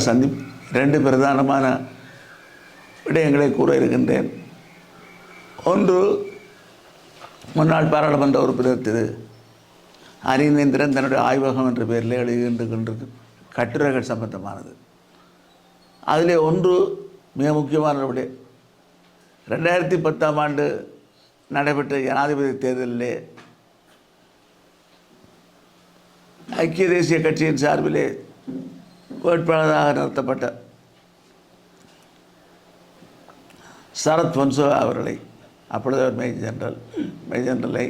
சந்தி ரெண்டு பிரதானமான விடயங்களை கூற இருக்கின்றேன். ஒன்று முன்னாள் பாராளுமன்ற உறுப்பினர் திரு. அரிந்தேந்திரன் தன்னுடைய ஆய்வகம் என்ற பெயரில் எழுதுகின்ற கொண்டிருக்கு கட்டுரைகள் சம்பந்தமானது. அதிலே ஒன்று மிக முக்கியமான விடயம். ரெண்டாயிரத்தி பத்தாம் ஆண்டு நடைபெற்ற ஜனாதிபதி தேர்தலிலே ஐக்கிய தேசிய கட்சியின் சார்பிலே வேட்பாளராக நிறுத்தப்பட்ட சரத் பொன்சோ அவர்களை அப்பொழுது அவர் மேஜர் ஜெனரல் மேஜர் ஜெனரலை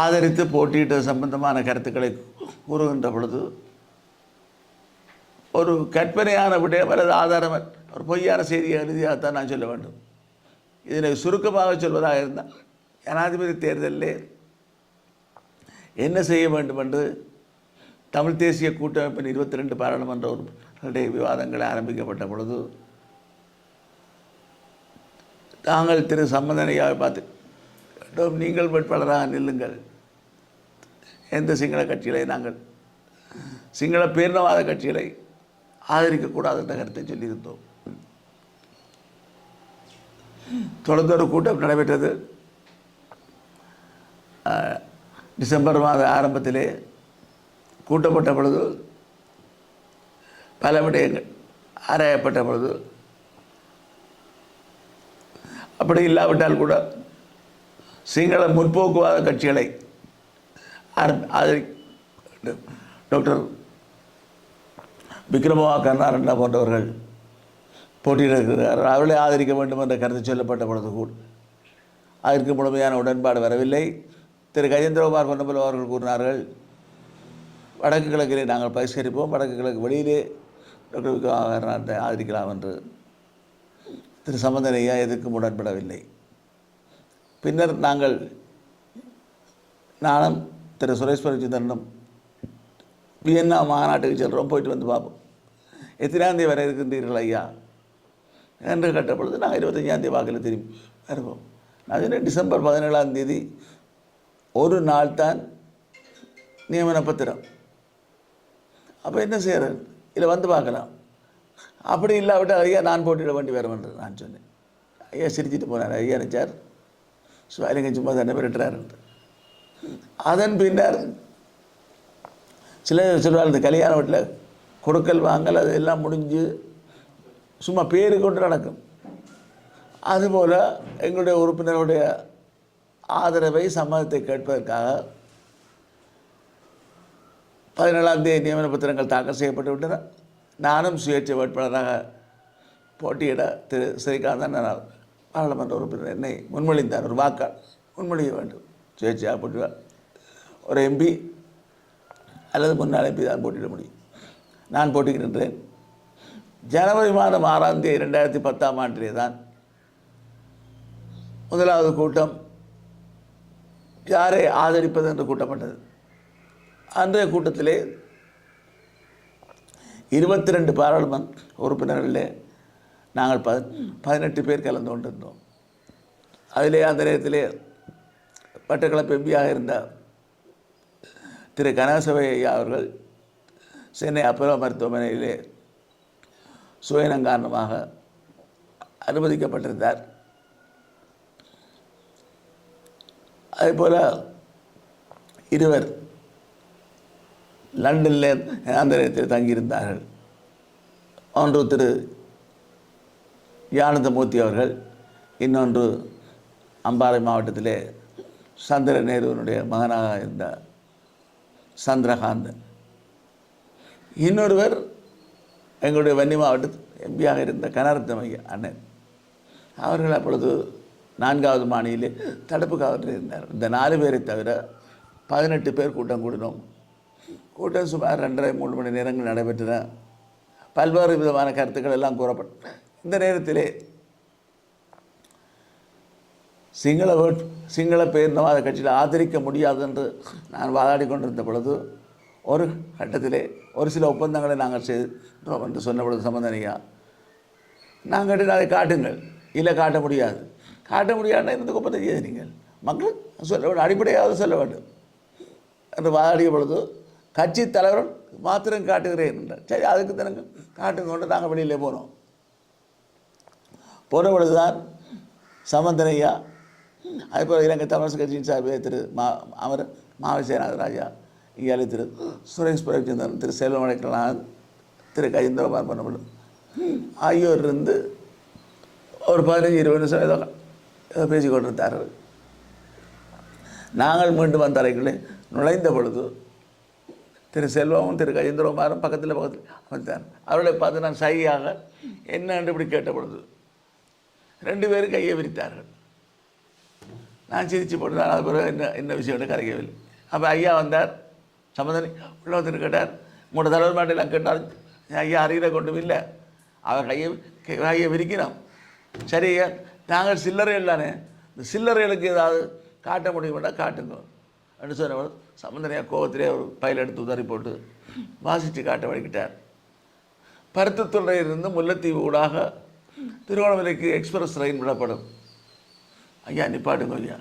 ஆதரித்து போட்டியிட்ட சம்பந்தமான கருத்துக்களை கூறுகின்ற பொழுது ஒரு கற்பனையான விடயம் அல்லது ஆதாரம் ஒரு பொய்யான செய்தியை எழுதியாகத்தான் நான் சொல்ல வேண்டும். இதனை சுருக்கமாக சொல்வதாக இருந்தால் ஜனாதிபதி தேர்தலில் என்ன செய்ய வேண்டும் என்று தமிழ் தேசிய கூட்டமைப்பின் இருபத்தி ரெண்டு பாராளுமன்ற உறுப்பினருடைய விவாதங்கள் ஆரம்பிக்கப்பட்ட பொழுது தாங்கள் திரு சம்பந்தனையாவை பார்த்து நீங்கள் வேட்பாளராக நில்லுங்கள். எந்த சிங்கள கட்சிகளை நாங்கள் சிங்கள பேரினவாத கட்சிகளை ஆதரிக்கக்கூடாது என்ற கருத்தை சொல்லியிருந்தோம். தொடர்ந்து ஒரு கூட்டம் நடைபெற்றது. டிசம்பர் மாத ஆரம்பத்திலே கூட்டப்பட்ட பொழுது பல விடயங்கள் ஆராயப்பட்ட பொழுது. அப்படி இல்லாவிட்டால் கூட சிங்கள முற்போக்குவாத கட்சிகளை ஆதரி டாக்டர் விக்ரமவா கருணாரண்ணா போன்றவர்கள் போட்டியிடுகிறார். அவர்களை ஆதரிக்க வேண்டும் என்ற கருத்து சொல்லப்பட்ட பொழுது கூட அதற்கு முழுமையான உடன்பாடு வரவில்லை. திரு கஜேந்திரகுமார் பொன்னம்பலம் அவர்கள் கூறினார்கள் வடக்கு கிழக்கிலே நாங்கள் பரிசீலிப்போம். வடக்கு கிழக்கு வெளியிலே டாக்டர் விக்ரம ஆதரிக்கலாம் என்று திரு சம்பந்தனையா எதற்கும் உடன்படவில்லை. பின்னர் நாங்கள் நானும் திரு சுரேஷ் சந்திரனும் வியன்னா மாநாட்டுக்கு செல்கிறோம் போயிட்டு வந்து பார்ப்போம். எத்தனாம் தேதி வரை இருக்கின்றீர்கள் ஐயா? என்று கேட்ட பொழுது நாங்கள் இருபத்தஞ்சாந்தேதி வாக்கில் திரும்பி வருவோம். நான் டிசம்பர் பதினேழாம் தேதி ஒரு நாள் தான் நியமன பத்திரம். அப்போ என்ன செய்கிறார் இதில் வந்து பார்க்கலாம். அப்படி இல்லாவிட்டால் ஐயா நான் போட்டியிட வேண்டி வேறு என்று நான் சொன்னேன். ஐயா சிரிச்சிட்டு போனார். ஐயா நினைச்சார் சுவாலிங்க சும்மா தண்டை பெற்றார் அதன் பின்னர் சில சொல்வார் இந்த கல்யாண வீட்டில் கொடுக்கல் வாங்கல் அது எல்லாம் முடிஞ்சு சும்மா பேரு கொண்டு நடக்கும். அதுபோல் எங்களுடைய உறுப்பினருடைய ஆதரவை சம்மதத்தை கேட்பதற்காக பதினேழாம் தேதி நியமன பத்திரங்கள் தாக்கல் செய்யப்பட்டு விட்டன. நானும் சுயேட்சை வேட்பாளராக போட்டியிட திரு ஸ்ரீகாந்தன் நான் பாராளுமன்ற உறுப்பினர் என்னை முன்மொழிந்தார். ஒரு வாக்காள் முன்மொழிய வேண்டும். சுயேட்சையாக போட்டிடுவார் ஒரு எம்பி அல்லது முன்னாள் எம்பி தான் போட்டியிட முடியும். நான் போட்டிக்கின்றேன் ஜனவரி மாதம் ஆறாம் தேதி ரெண்டாயிரத்தி பத்தாம் ஆண்டிலே தான் முதலாவது கூட்டம் யாரை ஆதரிப்பது என்று கூட்டப்பட்டது. அன்றைய கூட்டத்திலே இருபத்தி ரெண்டு பாராளுமன்ற உறுப்பினர்களிலே நாங்கள் ப பதினெட்டு பேர் கலந்து கொண்டிருந்தோம். அதிலே அந்த நேரத்திலே பட்டக்களப்பு எம்பியாக இருந்த திரு கனகசபை ஐயா அவர்கள் சென்னை அப்பலோ மருத்துவமனையிலே சுயனம் காரணமாக அனுமதிக்கப்பட்டிருந்தார். அதேபோல் இருவர் லண்டனில் அந்த நேரத்தில் தங்கியிருந்தார்கள். ஒன்று திரு யானந்தமூர்த்தி அவர்கள் இன்னொன்று அம்பாறை மாவட்டத்திலே சந்திர நேருவனுடைய மகனாக இருந்த சந்திரகாந்தன் இன்னொருவர் எங்களுடைய வன்னி மாவட்டத்தில் எம்பியாக இருந்த கனரத்னம் ஐயா அண்ணன். அவர்கள் அப்பொழுது நான்காவது மாநில தடுப்பு காவலில் இருந்தார். இந்த நாலு பேரை தவிர பதினெட்டு பேர் கூட்டம் கூடினோம். கூட்டம் சுமார் ரெண்டரை மூணு மணி நேரங்கள் நடைபெற்றன. பல்வேறு விதமான கருத்துக்கள் எல்லாம் கூறப்பட்டன. இந்த நேரத்திலே சிங்கள வேட் சிங்கள பேரினவாத கட்சியில் ஆதரிக்க முடியாது என்று நான் வாதாடி கொண்டிருந்த பொழுது ஒரு கட்டத்திலே ஒரு சில ஒப்பந்தங்களை நாங்கள் செய்தோம் என்று சொன்ன பொழுது சம்பந்தனையா நாங்கள் அதை காட்டுங்கள். இல்லை காட்ட முடியாது. காட்ட முடியாதுன்னா இருந்து ஒப்பந்தம் செய்யாது நீங்கள்? மக்கள் சொல்ல வேண்டும் அடிப்படையாவது சொல்ல வேண்டும். என்று வாதாடிய பொழுது கட்சி தலைவர் மாத்திரம் காட்டுகிறேன் என்றார். சரி அதுக்கு தினங்கள் காட்டுங்க கொண்டு நாங்கள் வெளியிலே போனோம் போன பொழுதுதான் சமந்தனையா அதுபோல் இலங்கை தமிழரசு கட்சியின் சார்பில் திரு மா அமர் மாவசேனாத ராஜா இங்கே திரு சுரேஷ் பிரபச்சந்திரன் திரு செல்வம் அடைக்கலாம் திரு கஜேந்திரபார் பண்ணப்படும் ஆகியோர் இருந்து ஒரு பதினஞ்சு இருபது நிமிஷம் ஏதோ ஏதோ பேசிக்கொண்டிருந்தார்கள் நாங்கள் மீண்டும் வந்த அறைக்குள்ளே நுழைந்த பொழுது திரு செல்வமும் திரு கஜேந்திரகுமாரும் பக்கத்தில் பக்கத்தில் அமர்ந்தார் அவர்களை பார்த்து நான் சையாக என்ன என்று இப்படி கேட்ட பொழுது ரெண்டு பேரும் கையை விரித்தார்கள். நான் சிரிச்சு போட்டு அது பிறகு என்ன என்ன விஷயம் கரைக்கவில்லை. அப்போ ஐயா வந்தார் சம்மந்தனி உள்ள வந்து கேட்டார் உங்களோட தலைவர் மாட்டையெல்லாம் கேட்டார் ஐயா அறிகிற கொண்டும் இல்லை. அவர் கையை கையை விரிக்கணும் சரி ஐயா நாங்கள் சில்லறை தானே? இந்த சில்லறைகளுக்கு ஏதாவது காட்ட முடியுமாட்டா காட்டுங்க. அப்படின்னு சொன்னவர். சம்பந்தனையா கோபத்திலே ஒரு பயில் எடுத்து உதறி போட்டு வாசித்து காட்ட வழிகிட்டார். பருத்தத்துறையிலிருந்து முல்லைத்தீவு ஊடாக திருவண்ணாமலைக்கு எக்ஸ்பிரஸ் ரயில் விடப்படும். ஐயா நிப்பாட்டுங்க ஐயா.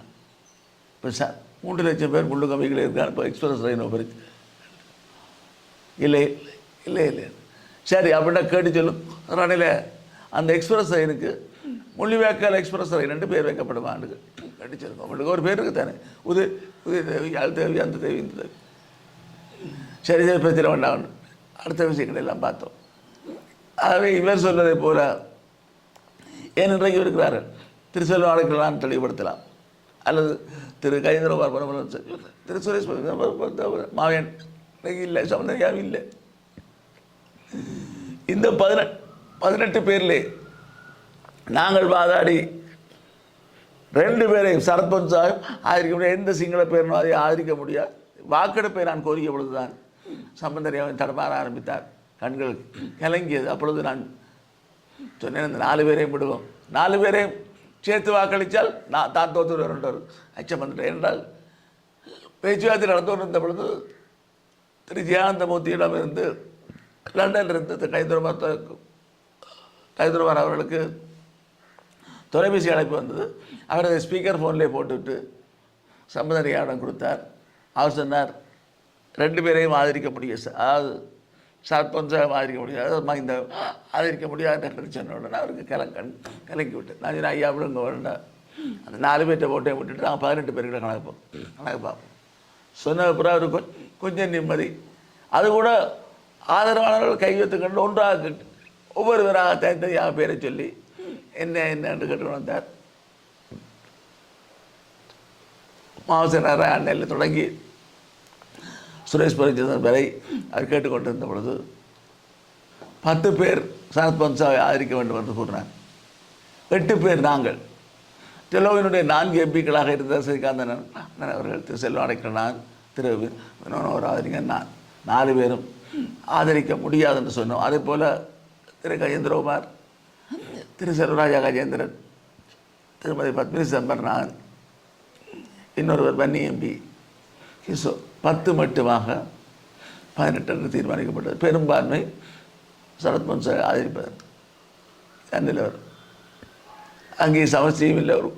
இப்போ சார் மூன்று லட்சம் பேர் முள்ளு கம்பிகள் இருக்காங்க. இப்போ எக்ஸ்பிரஸ் ரயில் போயிருக்கு இல்லை இல்லை இல்லை சரி அப்படின்னா கேட்டு சொல்லும் ரணில அந்த எக்ஸ்பிரஸ் ரயிலுக்கு முள்ளிவேக்கால் எக்ஸ்பிரஸ் ரெண்டு பேர் வைக்கப்படும் ஆண்டுக்கு கேட்டு உங்களுக்கு ஒரு பேர் இருக்கு தானே? உது உதய தேவி அது தேவி அந்த தேவி இந்த தேவி. சரி சரி பிரச்சனை வேண்டாம். அடுத்த விஷயங்களை எல்லாம் பார்த்தோம். ஆகவே இவர் சொல்வதை போல ஏன் இன்றைக்கு இருக்கிறார்கள்? திரு அழைக்கலாம் தெளிவுபடுத்தலாம். அல்லது திரு கஜேந்திரகுமார் பரமன் திரு சுரேஷ் பிரபு, இன்னைக்கு இல்லை. சமுதாயம் இல்லை. இந்த பதினெட்டு பதினெட்டு பேர்லேயே நாங்கள் வாதாடி. ரெண்டு பேரையும் சரத்பந்த் சாஹிப் ஆதரிக்க முடியாது. எந்த சிங்கள பேரனும் அதை ஆதரிக்க முடியாது. வாக்கெடுப்பை நான் கோரிய பொழுதுதான் சம்பந்தரியாவின் தடமாற ஆரம்பித்தார். கண்கள் கலங்கியது. அப்பொழுது நான் சொன்னேன் இந்த நாலு பேரையும் விடுவோம். நாலு பேரையும் சேர்த்து வாக்களித்தால் நான் தான் தோற்று வருகின்றார் அச்சம் வந்துட்டேன் என்றால் பேச்சுவார்த்தை நடந்து கொண்டிருந்த பொழுது திரு. ஜெயானந்தமூர்த்தியிடம் இருந்து லண்டனில் இருந்து திரு. கைதுரமார் கைதுரமார் அவர்களுக்கு தொலைபேசி அழைப்பு வந்தது. அவர் அதை ஸ்பீக்கர் ஃபோன்லேயே போட்டுவிட்டு சம்பந்தனையாடம் கொடுத்தார். அவர் சொன்னார் ரெண்டு பேரையும் ஆதரிக்க முடியும் அதாவது சர்பஞ்சாக ஆதரிக்க முடியாது. அம்மா இந்த ஆதரிக்க முடியாது சொன்ன உடனே அவருக்கு கலங்கன் கலக்கி விட்டு நான் சொன்னேன் ஐயா விடுங்க உடனே அந்த நாலு பேர்கிட்ட போட்டே விட்டுட்டு நாங்கள் பதினெட்டு பேர்கிட்ட கணக்கு பார்ப்போம் கணக்கு பார்ப்போம். சொன்ன அப்புறம் அவருக்கு கொஞ்சம் நிம்மதி. அது கூட ஆதரவாளர்கள் கையெழுத்து கண்டு ஒன்றாக ஒவ்வொருவராக தனித்தனியாக பேரை சொல்லி என்ன என்னன்னு கேட்டு வந்தார். மாவசனார அண்ணையில் தொடங்கி சுரேஷ் பரிச்சந்திரன் வரை அவர் கேட்டுக்கொண்டிருந்த பொழுது பத்து பேர் சனத் பன்சாவை ஆதரிக்க வேண்டும் என்று கூறினார். எட்டு பேர் நாங்கள். டெலோவினுடைய நான்கு எம்பிக்களாக இருந்த ஸ்ரீகாந்தன் அண்ணன் அவர்கள் திரு செல்வ அடைக்கலான் திரு வினோனவர் ஆதரிங்க நான் நாலு பேரும் ஆதரிக்க முடியாது என்று சொன்னோம். அதே போல் திரு கஜேந்திரகுமார் திரு செல்வராஜா கஜேந்திரன் திருமதி பத்மினி சம்பர்நாதன் இன்னொருவர் பன்னி எம்பி கிஷோ பத்து மட்டுமாக பதினெட்டு என்று தீர்மானிக்கப்பட்டது. பெரும்பான்மை சரத் பொன்சை ஆதரிப்பதற்கு அந்நிலவர் அங்கே சமஸ்தியும் இல்லை ஒரு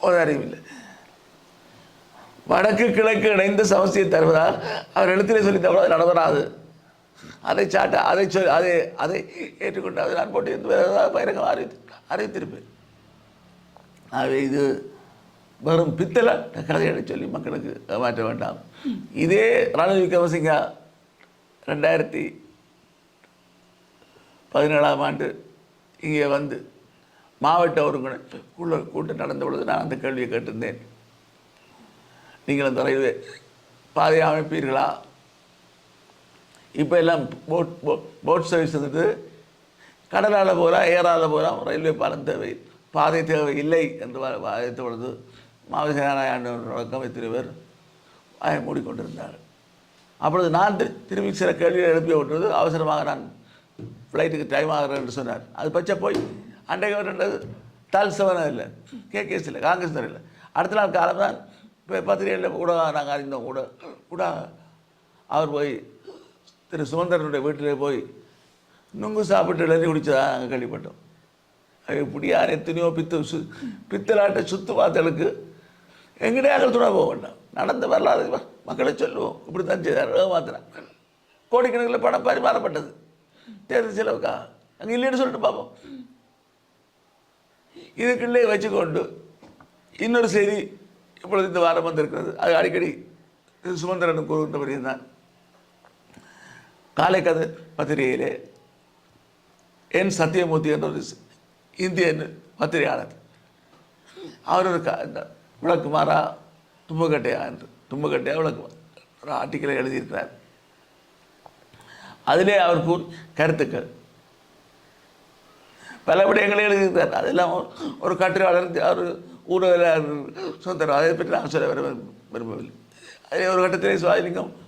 ஓதாரியும் இல்லை. வடக்கு கிழக்கு இணைந்து சமஸ்தியை தருவதால் அவர் எழுத்திலே சொல்லி தவிர நடவராது. அதை சாட்ட அதை சொல் அதை அதை ஏற்றுக்கொண்டு அதை நான் போட்டு இருந்து வேறு ஏதாவது அறிவித்து அறிவித்திருப்பேன். ஆகவே இது வெறும் பித்தளை கதைகளை சொல்லி மக்களுக்கு மாற்ற வேண்டாம். இதே ரணில் விக்ரமசிங்கா ரெண்டாயிரத்தி பதினேழாம் ஆண்டு இங்கே வந்து மாவட்ட ஒருங்கிணை கூட்டம் நடந்த பொழுது நான் அந்த கேள்வியை கேட்டிருந்தேன். நீங்கள் அந்த ரயில்வே பாதை அமைப்பீர்களா? இப்போ எல்லாம் போட் போ- போட் சர்வீஸ் வந்துட்டு கடலால் போகலாம் ஏறால் போகலாம் ரயில்வே பாலம் தேவை பாதை தேவை இல்லை என்று வா- வாதித்த பொழுது மாவட்ட தொடக்கம் எத்தனை பேர் வாயை மூடிக்கொண்டிருந்தார். அப்பொழுது நான் திரு- திரும்பி சில கேள்விகள் எழுப்பி விட்டது அவசரமாக நான் ஃப்ளைட்டுக்கு டைம் ஆகிறேன் என்று சொன்னார். அது பச்சை போய் அண்டை கவர்னது தால் செவனம் இல்லை கேகேஎஸ் இல்லை காங்கிரஸ் இல்லை. அடுத்த நாள் காலம் தான் இப்போ பத்திரிகையில் கூட நாங்கள் அறிந்தோம் கூட கூட அவர் போய் திரு சுமந்திரனுடைய வீட்டிலே போய் நுங்கு சாப்பிட்டு எழுதி குடிச்சதா நாங்கள் கேள்விப்பட்டோம். அது இப்படியான எத்தனையோ பித்து சு பித்தலாட்ட சுத்து பார்த்தலுக்கு எங்கடையாக துணை போக வேண்டாம். நடந்த வரலாறு மக்களை சொல்லுவோம். இப்படி தான் செய்தார் ஏமாத்தினார் கோடிக்கணக்கில் பணம் பரிமாறப்பட்டது தேர்தல் செலவுக்கா? அங்கே இல்லைன்னு சொல்லிட்டு பார்ப்போம். இதுக்குள்ளே வச்சுக்கொண்டு இன்னொரு செய்தி இப்பொழுது இந்த வாரம் வந்திருக்கிறது. அது அடிக்கடி சுமந்திரன் கூறுகின்றபடி தான் காலை கதை பத்திரிகையிலே என் சத்தியமூர்த்தி என்ற ஒரு இந்திய பத்திரிகையாளர். அவர் ஒரு க- இந்த விளக்குமாறா தும்பக்கட்டையா என்று தும்பக்கட்டையா விளக்கு ஒரு ஆர்டிக்கலை எழுதியிருக்கிறார். அதிலே அவர் கூ கருத்துக்கள். பல விடயங்களை எழுதியிருக்கிறார். அதெல்லாம் ஒரு- கட்டுரையாளர் அவர் ஊடக சுதந்திரம் அதை பற்றி நான் சொல்ல விரும்ப- விரும்பவில்லை. அதில் ஒரு கட்டத்திலே சுவாதிலிங்கம்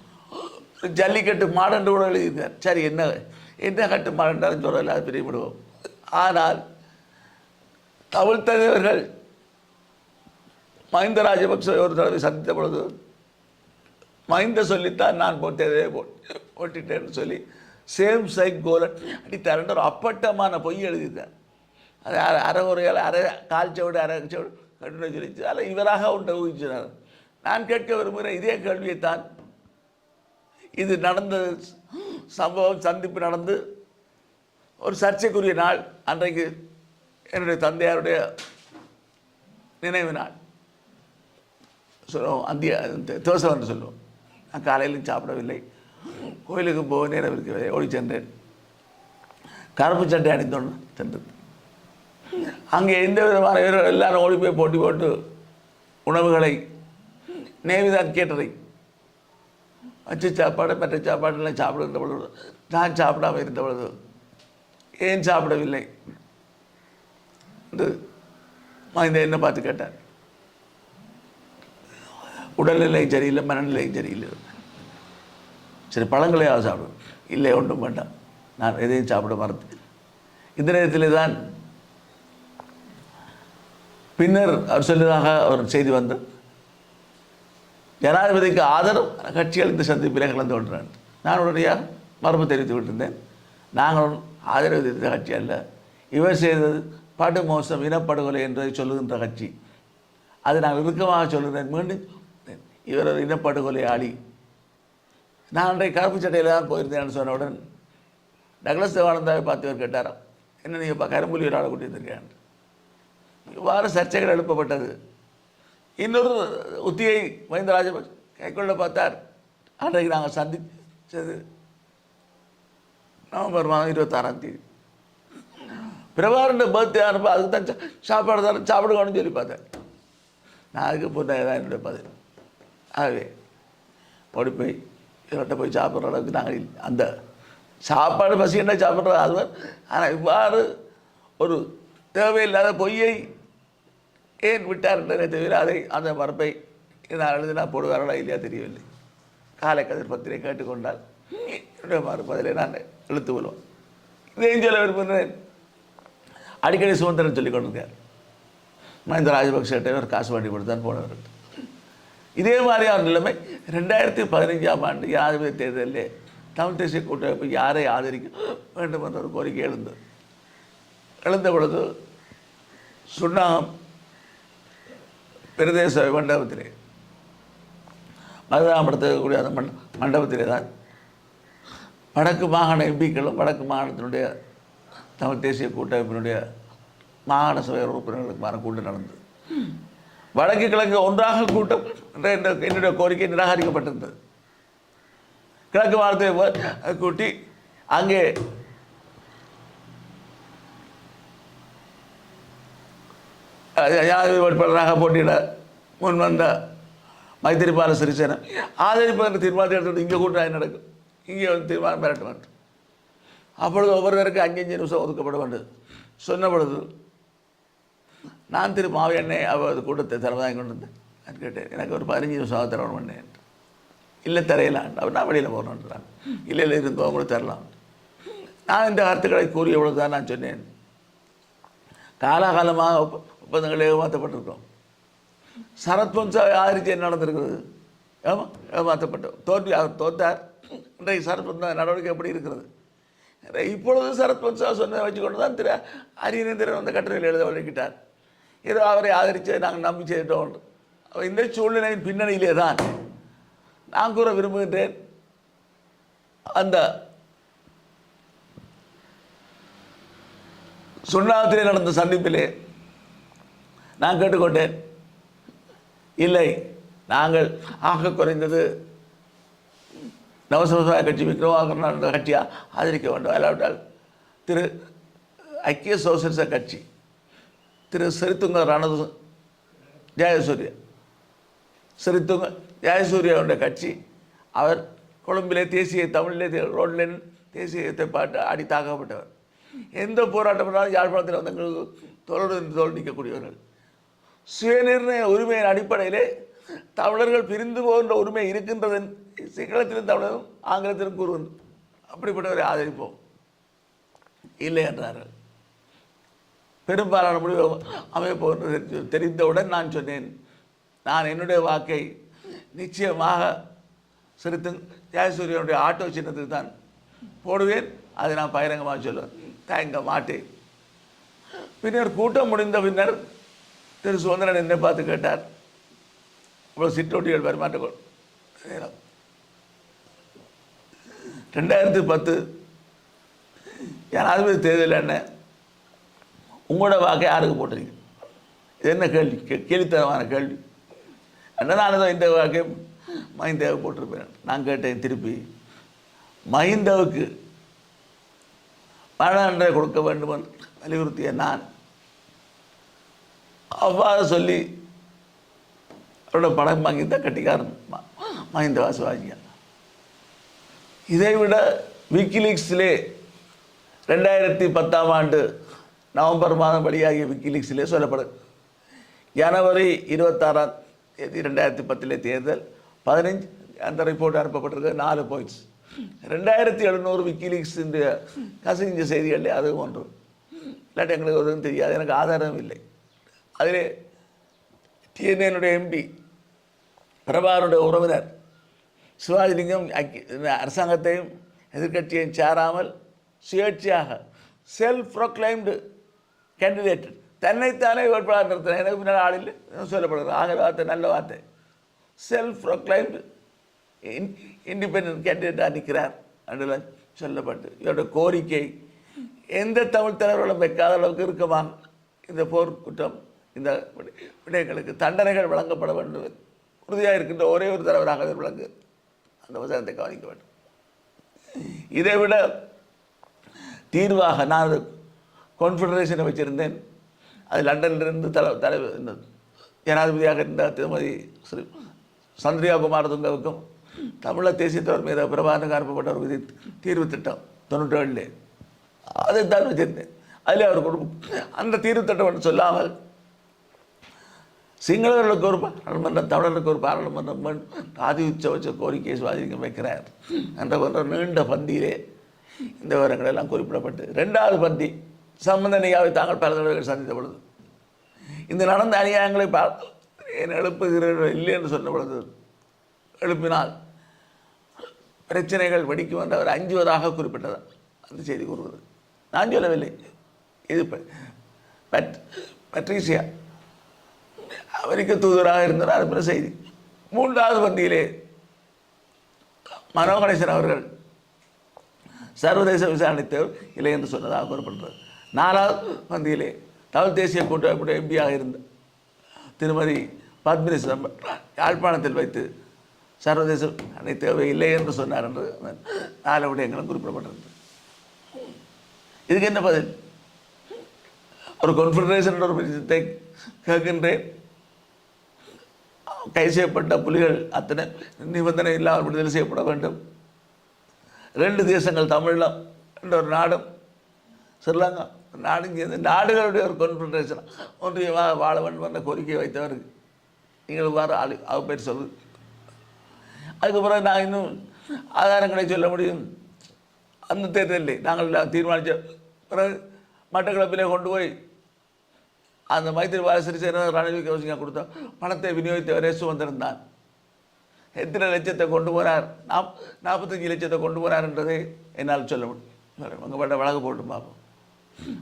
ஜல்லிக்கட்டு மாடன்று கூட எழுதியிருக்கார். சரி என்ன என்ன கட்டு மாடன்றாலும் சொல்லலை அது பிரியப்படுவோம் ஆனால் தமிழ் தலைவர்கள் மஹிந்த ராஜபக்ச ஒரு தடவை சந்தித்த பொழுது மஹிந்த சொல்லித்தான் நான் போட்டதே போட்டுட்டேன்னு சொல்லி சேம் சைக் கோலன் அடி தரண்ட ஒரு அப்பட்டமான பொய் எழுதியிருக்கார். அது அரை அரைகுறையால் அரை கால் சவுடு அரை சவுடு கட்டுரை சொல்லிச்சு. அதில் இவராக உண்டை ஊகிச்சினார். நான் கேட்க விரும்புகிறேன் இதே கேள்வியைத்தான் இது நடந்த சம்பவம் சந்திப்பு நடந்து ஒரு சர்ச்சைக்குரிய நாள். அன்றைக்கு என்னுடைய தந்தையாருடைய நினைவு நாள். சொல்லுவோம் அந்திய தோசை என்று சொல்லுவோம். நான் காலையிலும் சாப்பிடவில்லை. கோயிலுக்கு போக நேரம் இருக்கவில்லை ஓடி சென்றேன். கருப்பு சட்டை அணிந்தோன்னு சென்றது. அங்கே எந்த விதமான வீரர்கள்? எல்லாரும் ஓடி போய் போட்டி போட்டு உணவுகளை நேவிதான் கேட்டதை வச்சு சாப்பாடு மற்ற சாப்பாடுலாம் சாப்பிடுகின்ற பொழுது நான் சாப்பிடாம இருந்த பொழுது ஏன் சாப்பிடவில்லை என்று மனித என்ன பார்த்து கேட்டார் உடல்நிலை சரியில்லை மனநிலை சரியில்லை சரி பழங்களையாவது சாப்பிடும் இல்லை ஒன்றும் வேண்டாம் நான் எதையும் சாப்பிட மறந்து இந்த நேரத்தில் தான் பின்னர் அவர் சொன்னதாக ஒரு செய்தி வந்து ஜனாதிபதிக்கு ஆதரவு கட்சிகள் இந்த சந்திப்பிலே கலந்து கொண்டான் நான் உடனடியாக மறுப்பு தெரிவித்து விட்டிருந்தேன் நாங்களும் ஆதரவு தெரிவித்த கட்சி அல்ல. இவர் செய்தது படு மோசம் இனப்படுகொலை என்பதை சொல்லுகின்ற கட்சி. அதை நான் இறுக்கமாக சொல்லுகிறேன். மீண்டும் இவர் ஒரு இனப்படுகொலையாளி. நான் அன்றைய கருப்பு சட்டையில் தான் போயிருந்தேன் சொன்னவுடன் டக்ளஸ் தேவானந்தாவை பார்த்து இவர் கேட்டாராம். என்ன நீங்கள் இப்போ கரும்புலி ஒரு ஆளை கூட்டியிருந்திருக்கேன் இவ்வாறு சர்ச்சைகள் எழுப்பப்பட்டது. இன்னொரு உத்தியை மஹிந்த ராஜபக்ஷ கைக்கொள்ள பார்த்தார். அன்றைக்கு நாங்கள் சந்திச்சது நவம்பர் மாதம் இருபத்தாறாம் தேதி. பிரபாகரன் பர்த்டே அனுப்ப அதுக்கு தான் சா- சாப்பாடு தரேன் சாப்பிடுங்கன்னு சொல்லி பார்த்தேன் நான் அதுக்கு போட்டேன் தான் என்னுடைய பதில். ஆகவே ஓடி போய் இவர்கிட்ட போய் சாப்பிட்ற அளவுக்கு நாங்கள் அந்த சாப்பாடு பசி என்ன சாப்பிட்றது அதுவர் ஆனால் இவ்வாறு ஒரு தேவையில்லாத பொய்யை ஏன் விட்டார் என்றே தவிர அதை அந்த மரப்பை நான் எழுதினா போடுவாரா இல்லையா தெரியவில்லை. காலை கதிர் பத்திரை கேட்டுக்கொண்டால் என்னுடைய மறுப்பதிலே நான் இழுத்து கொள்வோம் இதையும் சொல்ல விரும்புகிறேன் அடிக்கடி சுதந்திரன் சொல்லிக் கொண்டிருக்கார் மஹிந்த ராஜபக்சேட்டை ஒரு காசு வண்டி கொடுத்தான் போனவர். இதே மாதிரியான நிலைமை ரெண்டாயிரத்தி பதினஞ்சாம் ஆண்டு ஜனாதிபதி தேர்தலிலே தமிழ் தேசிய கூட்டமைப்பு யாரை ஆதரிக்க வேண்டும் என்ற ஒரு கோரிக்கை எழுந்தது. எழுந்த பொழுது சுண்ணாகம் பிரதேச மண்டபத்திலே. மதுராமடத்தில் அந்த மண்ட மண்டபத்திலே தான். வடக்கு மாகாண எம்பிக்களும் வடக்கு மாகாணத்தினுடைய தமிழ் தேசிய கூட்டமைப்பினுடைய மாகாண சபை உறுப்பினர்களுக்குமான கூட்டம் நடந்தது வடக்கு கிழக்கு ஒன்றாக கூட்டம் என்ற- என்னுடைய கோரிக்கை நிராகரிக்கப்பட்டிருந்தது. கிழக்கு மாநிலத்தை கூட்டி அங்கே ஜனாதிபதி வேட்பாளராக போட்டியிட முன் வந்த மைத்திரிபால சிறிசேன ஆதரிப்பு தீர்மானத்தை எடுத்துட்டு இங்கே கூட்டம் நடக்கும். இங்கே வந்து தீர்மானம் பெறட்ட வேண்டும். அப்பொழுது ஒவ்வொருவருக்கு அஞ்சு அஞ்சு நிமிஷம் ஒதுக்கப்பட வேண்டும். சொன்ன பொழுது நான் திரு மாவியண்ணே அவர் கூட்டத்தை தலைவராக கொண்டு வந்து நான் கேட்டேன் எனக்கு ஒரு பதினஞ்சு நிமிஷம் தரணும் பண்ணேன் இல்லை தரையலாம் அவர் நான் வெளியில் போகணுன்றான் இல்லை இல்லை இருந்தோம் கூட தரலாம். நான் இந்த கருத்துக்களை கூறிய தான் நான் சொன்னேன். காலாகாலமாக ஒப்பந்தங்கள் ஏமாற்றப்பட்டிருக்கோம் சரத்வம்சா பொன்சாவை ஆதரித்து என்ன நடந்திருக்கிறது. ஏமா ஏமாற்றப்பட்டோம் தோல்வி அவர் தோத்தார். இன்றைக்கு சரத்வந்தா நடவடிக்கை எப்படி இருக்கிறது? இப்பொழுது சரத்வம்சா சொன்ன சொன்னதை வச்சுக்கொண்டு தான் திரு அரியநேந்திரன் அந்த கட்டுரையில் எழுத வழங்கிட்டார். ஏதோ அவரை ஆதரித்து நாங்கள் நம்பி செய்தோம். அவர் இந்த சூழ்நிலையின் பின்னணியிலே தான் நான் கூற விரும்புகின்றேன். அந்த சுண்ணாத்திலே நடந்த சந்திப்பிலே நான் கேட்டுக்கொண்டேன். இல்லை நாங்கள் ஆக குறைந்தது நவசமசமாய கட்சி விக்ரமாகரன் கட்சியாக ஆதரிக்க வேண்டும். இல்லாவிட்டால் திரு ஐக்கிய சோசியலிச கட்சி. திரு சரித்துங்க ரணது ஜெயசூரிய. சரித்துங்க ஜெயசூரியாவுடைய கட்சி. அவர் கொழும்பிலே தேசிய தமிழிலே தே- ரோட்ல தேசியத்தை பாட்டு அடி தாக்கப்பட்டவர். எந்த போராட்டம் பண்ணாலும் யாழ்ப்பாணத்தில் வந்து எங்களுக்கு தொடர்ந்து தோல் நிற்கக்கூடியவர்கள் சுயநிர்ணய உரிமையின் அடிப்படையிலே தமிழர்கள் பிரிந்து போகின்ற உரிமை இருக்கின்றது சிங்களத்திலும் தமிழரும் ஆங்கிலத்திலும் கூறுவது. அப்படிப்பட்டவரை ஆதரிப்போம். இல்லை என்றார்கள். பெரும்பாலான முடிவு அமைப்போன்று தெரிந்து- தெரிந்தவுடன் நான் சொன்னேன். நான் என்னுடைய வாக்கை நிச்சயமாக சிறுத்து ஜெயசூரியனுடைய ஆட்டோ சின்னத்துக்கு தான் போடுவேன். அதை நான் பகிரங்கமாக சொல்லுவேன். தயங்க மாட்டேன். பின்னர் கூட்டம் முடிந்த பின்னர் திரு சுதந்திரன் என்னை பார்த்து கேட்டார். இவ்வளோ சிற்றோட்டிகள் பரிமாற்றங்கள் ரெண்டாயிரத்து ரெண்டாயிரத்தி பத்து ஜனாதிபதி தேர்தல் என்ன? உங்களோட வாக்கை யாருக்கு போட்டிருக்கீங்க? இது என்ன கேள்வி? கே கேள்வித்தனமான கேள்வி. என்ன நான் தான் இந்த வாக்கை மஹிந்தாவுக்கு போட்டிருப்பேன். நான் கேட்டேன் திருப்பி. மஹிந்தாவுக்கு மரண தண்டனை கொடுக்க வேண்டும் என்று வலியுறுத்திய நான் அவ்வாறு சொல்லி அவரோட படம் வாங்கி தான் கட்டிக்காரன் ம- மஹிந்த வாசுவாஜியா இதை விட விக்கிலீக்ஸிலே ரெண்டாயிரத்தி பத்தாம் ஆண்டு நவம்பர் மாதம் வெளியாகிய விக்கிலீக்ஸிலே சொல்லப்படும். ஜனவரி இருபத்தாறாம் தேதி ரெண்டாயிரத்தி பத்திலே தேர்தல் பதினஞ்சு அந்த ரிப்போர்ட் அனுப்பப்பட்டிருக்கு நாலு பாயிண்ட்ஸ் ரெண்டாயிரத்தி எழுநூறு விக்கிலீக்ஸ் இந்த கசிஞ்ச செய்திகளில் அது ஒன்று. இல்லாட்டி எங்களுக்கு எதுவும் தெரியாது எனக்கு ஆதாரம் இல்லை. அதிலே டிஎன்ஏனுடைய எம்பி பிரபாருடைய உறவினர் சிவாஜிலிங்கம் அரசாங்கத்தையும் எதிர்க்கட்சியையும் சேராமல் சுயேட்சையாக செல்ஃப் ப்ரொக்ளைம்டு கேண்டிடேட் தன்னைத்தானே வேட்பாளர் நிறுத்தின எனக்கு பின்னால் ஆள் இல்லை. சொல்லப்படுகிறது. ஆங்கில வார்த்தை நல்ல வார்த்தை. செல்ஃப் ப்ரொக்ளைம்டு இண்டிபெண்ட் கேண்டிடேட்டாக நிற்கிறார் என்றெல்லாம் சொல்லப்பட்டு இவருடைய கோரிக்கை எந்த தமிழ் தலைவர்களும் வைக்காத அளவுக்கு இருக்குமா? இந்த போர்க்குற்றம். இந்த விடயங்களுக்கு தண்டனைகள் வழங்கப்பட வேண்டும். உறுதியாக இருக்கின்ற ஒரே ஒரு தலைவராக விளங்கு. அந்த வசனத்தை கவனிக்க வேண்டும். இதை விட தீர்வாக நான் கான்ஃபெடரேஷனை வச்சுருந்தேன். அது லண்டனிலிருந்து தலை தலைவர் இந்த ஜனாதிபதியாக இருந்த திருமதி ஸ்ரீ சந்திரியா குமார துங்கவுக்கும் தமிழ தேசியத்தவர் மீது பிரபாகரனுக்கு அனுப்பப்பட்ட ஒரு விதி தீர்வு திட்டம் தொண்ணூற்றி அதை தான் வச்சிருந்தேன். அதில் அவர் குடும்பம் அந்த தீர்வு திட்டம் என்று சொல்லாமல் சிங்களர்களுக்கு ஒரு பாராளுமன்றம் தமிழர்களுக்கு ஒரு பாராளுமன்றம் வேண்டும் ஆதி உச்சபட்ச கோரிக்கையை சுவாதிக்க வைக்கிறார் என்ற போன்ற நீண்ட பந்தியிலே இந்த விவரங்கள் எல்லாம் குறிப்பிடப்பட்டு ரெண்டாவது பந்தி சம்பந்தனையாவை தாங்கள் பல தடவைகள் சந்தித்த பொழுது இந்த நடந்த அநியாயங்களை பார்த்து ஏன் எழுப்புகிறீர்கள்? இல்லை என்று சொன்ன பொழுது எழுப்பினால் பிரச்சனைகள் வெடிக்கும் என்று அவர் அஞ்சுவதாக குறிப்பிட்டதா. அந்த செய்தி கூறுவது. நான் சொல்லவில்லை. இது பட் பட்ரீசியா அமெரிக்க தூதராக இருந்தார் அனுப்பின செய்தி. மூன்றாவது பந்தியிலே மனோ கணேசன் அவர்கள் சர்வதேச விசாரணை தேவை இல்லை என்று சொன்னதாக கூறப்படுகிறது. நாலாவது பந்தியிலே தமிழ் தேசிய கூட்டமைப்புடைய எம்பியாக இருந்த திருமதி பத்மினி சிதம்பரம் யாழ்ப்பாணத்தில் வைத்து சர்வதேச அணை தேவை இல்லை என்று சொன்னார் என்று நாலு விடயங்களும் குறிப்பிடப்பட்டிருந்தது. இதுக்கு என்ன பதில்? ஒரு கான்ஃபெடரேஷன் ஒரு விஷயத்தை கேட்கின்றேன். கை செய்யப்பட்ட புலிகள் அத்தனை நிபந்தனை இல்லாமல் விடுதலை செய்யப்பட வேண்டும். ரெண்டு தேசங்கள் தமிழம் என்ற ஒரு நாடும் ஸ்ரீலங்கா. நாடு சேர்ந்து நாடுகளுடைய ஒரு கான்ஃபெடரேஷன் ஒன்றியமாக வாழ வேண்டும் என்ற கோரிக்கையை வைத்தவருக்கு. நீங்கள் வேறு ஆளு அவ பேர் சொல்லு அதுக்கப்புறம் நான் இன்னும் ஆதாரங்களை சொல்ல முடியும். அந்த தேர்தலில் நாங்கள் தீர்மானித்த பிறகு மட்டக்களப்பிலே கொண்டு போய் அந்த மைத்திரிபால சிறிசேன ரணில் கௌசிங்கா கொடுத்த பணத்தை விநியோகித்தவரே சுதந்திரம் தான் எத்தனை லட்சத்தை கொண்டு போனார் நாப் நாற்பத்தஞ்சு லட்சத்தை கொண்டு போனார் என்றதை என்னால் சொல்ல முடியும். உங்கள் பட்ட வழக்கு போட்டு பார்ப்போம்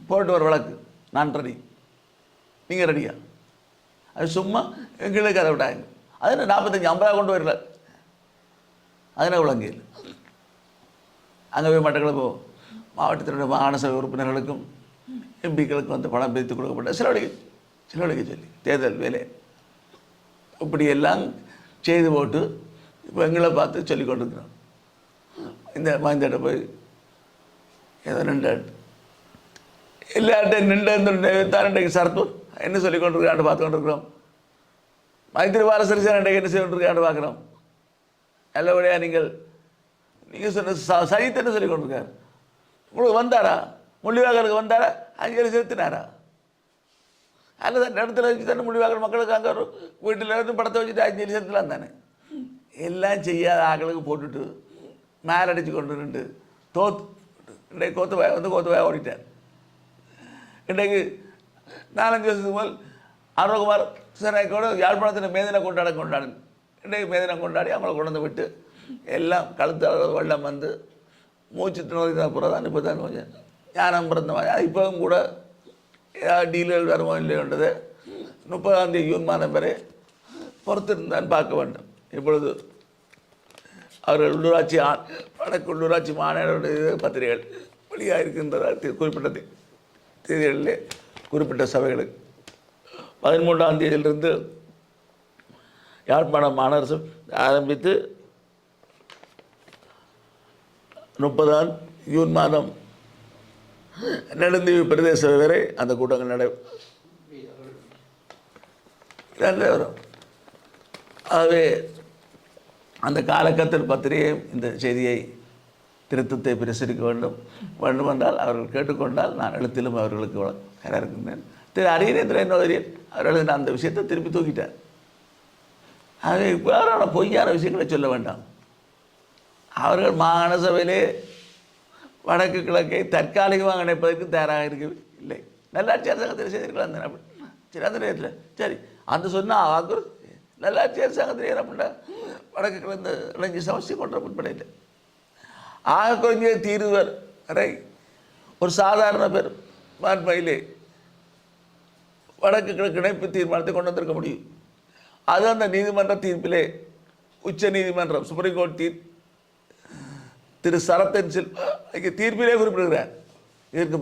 போட்டு ஒரு வழக்கு. நான் ரெடி நீங்கள் ரெடியா அது சும்மா எங்களுக்கு அதை விட்டாங்க. அது நாற்பத்தஞ்சு ஐம்பதாக கொண்டு வரல அதனால் என்ன அங்கே போய் மட்டக்களப்பு மாவட்டத்தினுடைய மாகாண சபை உறுப்பினர்களுக்கும் எம்பிக்களுக்கு வந்து பணம் பிரித்து கொடுக்கப்பட்ட செலவழிக்க செலவழிக்க சொல்லி தேர்தல் வேலை. இப்படி எல்லாம் செய்து போட்டு இப்போ எங்களை பார்த்து சொல்லி கொண்டிருக்கிறோம். இந்த மகந்திட்ட போய் ஏதோ நின்று எல்லார்ட்டையும் நின்று தான் இன்றைக்கு சரத்து என்ன சொல்லி கொண்டிருக்கிறாண்டு பார்த்து கொண்டிருக்கிறோம். மைத்திரி பாலசரிசன் அன்றைக்கு என்ன செய்ய கொண்டிருக்காண்டு பார்க்குறோம். நல்லபடியாக நீங்கள் நீங்கள் சொன்ன ச சகித்தன்னு சொல்லி கொண்டிருக்காரு? உங்களுக்கு வந்தாரா? முள்ளிவாக்கலுக்கு வந்தாரா? அஞ்சலி செலுத்தினாரா? அல்லது தான் இடத்துல வச்சு தானே முடிவாக்கிற மக்களுக்கு அங்கே ஒரு வீட்டில் இருந்து படத்தை வச்சுட்டு அஞ்சலி செலுத்தலாம் தானே? எல்லாம் செய்யாத ஆக்களுக்கு போட்டுட்டு மேலே அடித்து கொண்டு நின்று தோத்து இன்றைக்கு கோத்து வாய் வந்து கோத்து வாய் ஓடிட்டார். இன்றைக்கு நாலஞ்சு வருஷத்துக்கு முதல் அருணகுமார் சிறைக்கோடு யாழ்ப்பாணத்தில் மேதினை கொண்டாட கொண்டாடு இன்றைக்கு மேதினை கொண்டாடி அவங்கள கொண்டு வந்து விட்டு எல்லாம் கழுத்து வெள்ளம் வந்து மூச்சு திணறி தான் அப்புறம் தான் இப்போ தான் கொஞ்சம் ஞானம் பிறந்த மாதிரி. இப்போவும் கூட ஏதாவது டீலர் வருமோ இல்லையோன்றது முப்பதாம் தேதி ஜூன் மாதம் வரை பொறுத்திருந்தான் பார்க்க வேண்டும். இப்பொழுது அவர்கள் உள்ளூராட்சி ஆ வடக்கு உள்ளூராட்சி மாநில பத்திரிகைகள் வெளியாக இருக்கின்றதால் குறிப்பிட்ட தேதிகளில் குறிப்பிட்ட சபைகளுக்கு பதிமூன்றாம் தேதியிலிருந்து யாழ்ப்பாணம் மாநகரசு ஆரம்பித்து முப்பதாம் ஜூன் மாதம் நெடுந்தீவு பிரதேச வரை அந்த கூட்டங்கள் நடை வரும். ஆகவே அந்த காலகட்டத்தில் பத்திரிகையும் இந்த செய்தியை திருத்தத்தை பிரசுரிக்க வேண்டும். வேண்டுமென்றால் அவர்கள் கேட்டுக்கொண்டால் நான் எழுத்திலும் அவர்களுக்கு வழங்க இருக்கின்றேன் திரு அரியநேந்திர நோதரியன் அவர்கள் அந்த விஷயத்தை திருப்பி தூக்கிட்டார். ஆகவே இவ்வாறான பொய்யான விஷயங்களை சொல்ல வேண்டாம். அவர்கள் மாகாண சபையிலே வடக்கு கிழக்கை தற்காலிகமாக இணைப்பதற்கு தயாராக இருக்க இல்லை. நல்லாட்சி அரசாங்கத்தில் செய்திருக்கலாம் அந்த சரி அந்த நேரத்தில். சரி அந்த சொன்னால் வாக்கு. நல்லாட்சி அரசாங்கத்தில் என்ன பண்ண வடக்கு கிழந்த இளைஞர் சமஸ்தி கொண்ட முற்படையில் ஆக குறைஞ்ச தீர்வர் வரை ஒரு சாதாரண பேர் மாண்பையிலே வடக்கு கிழக்கு இணைப்பு தீர்மானத்தை கொண்டு வந்திருக்க முடியும். அது அந்த நீதிமன்ற தீர்ப்பிலே உச்ச நீதிமன்றம் சுப்ரீம் கோர்ட் தீர் திரு சரத்தன் செல்வா இங்கே தீர்ப்பிலே குறிப்பிடுகிறார். இதற்கு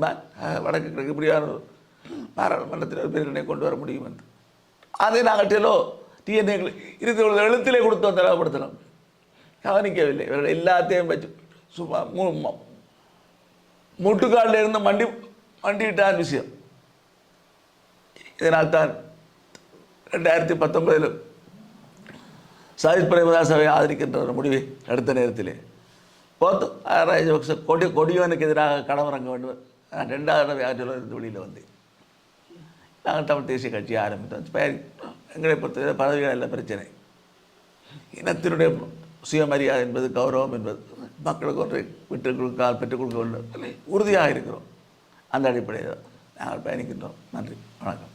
வடக்கு கிழக்கு இப்படியான ஒரு பாராளுமன்றத்தில் ஒரு கொண்டு வர முடியும் என்று. அதை நாங்கள் டெலோ டிஎன்ஏ இருக்கிற எழுத்திலே கொடுத்து வந்த கவனிக்கவில்லை. இவர்கள் எல்லாத்தையும் வச்சு சும்மா மு முட்டுக்காலில் இருந்து மண்டி மண்டிவிட்டான் விஷயம். இதனால் தான் ரெண்டாயிரத்தி பத்தொன்பதில் சாதித் பிரேமதாசாவை ஆதரிக்கின்ற ஒரு முடிவை அடுத்த நேரத்திலே போத்து. ராஜபக்ச கொடி கொடியோனுக்கு எதிராக களமிறங்க வேண்டும் நான் ரெண்டாவது தடவை வெளியில் வந்தேன் நாங்கள் தமிழ் தேசிய கட்சி ஆரம்பித்தோம். பெயர் எங்களை பொறுத்தவரை பதவிகள் அல்ல பிரச்சனை. இனத்தினுடைய சுயமரியாதை என்பது கௌரவம் என்பது மக்களுக்கு ஒன்றை விட்டுக் கொடுக்கால் பெற்றுக் கொடுக்க வேண்டும் உறுதியாக இருக்கிறோம். அந்த அடிப்படையில் நாங்கள் பயணிக்கின்றோம். நன்றி. வணக்கம்.